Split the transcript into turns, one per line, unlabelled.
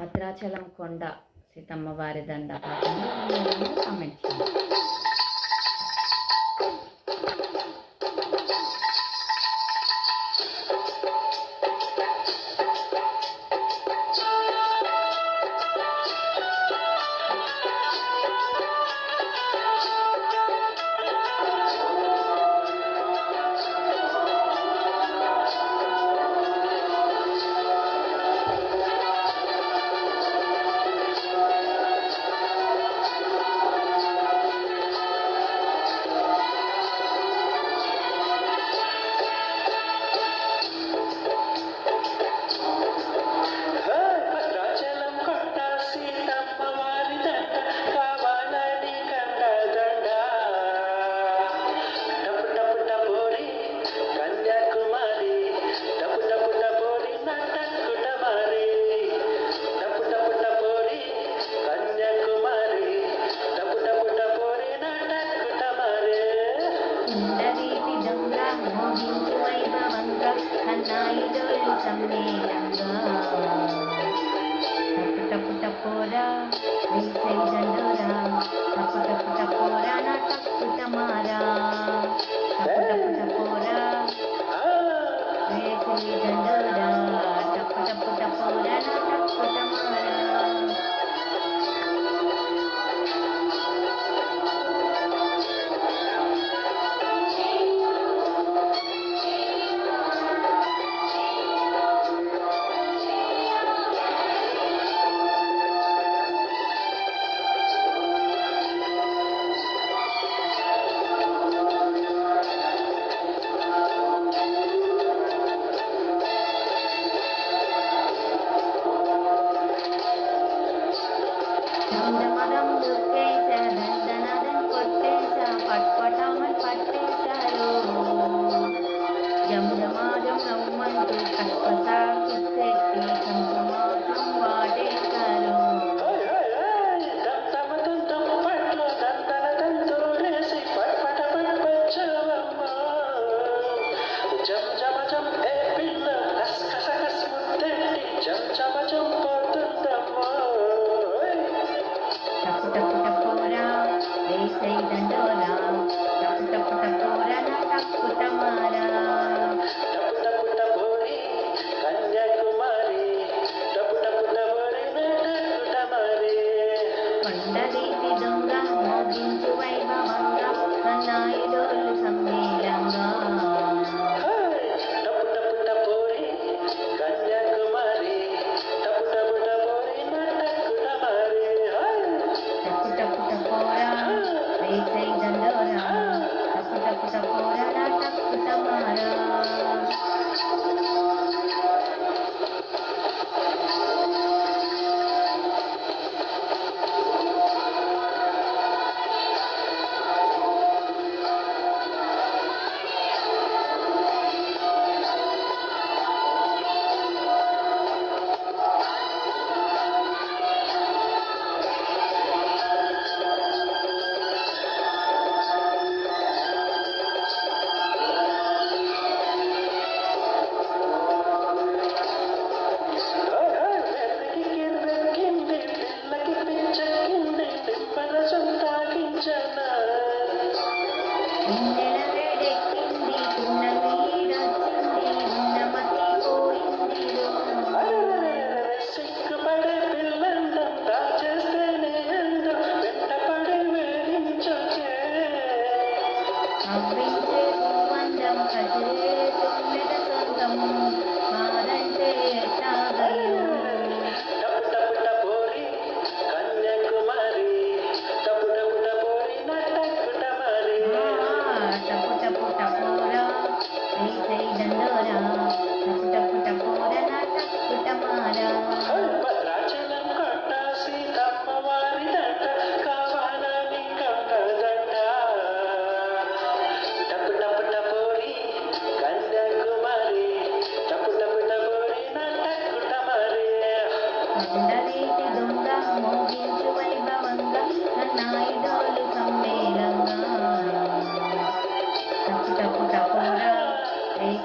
భద్రాచలం కొండ సీతమ్మ వారి దండ కామెంట్ చేయండి. వైద్యులు సమ్మేళంగా టప్పు టప్పు టపోరా వేసవి దండోరా టప్పు టప్పు టపోరా దొంగతనం దుర్గేశ దంతనదం కొట్టేశ పట్టు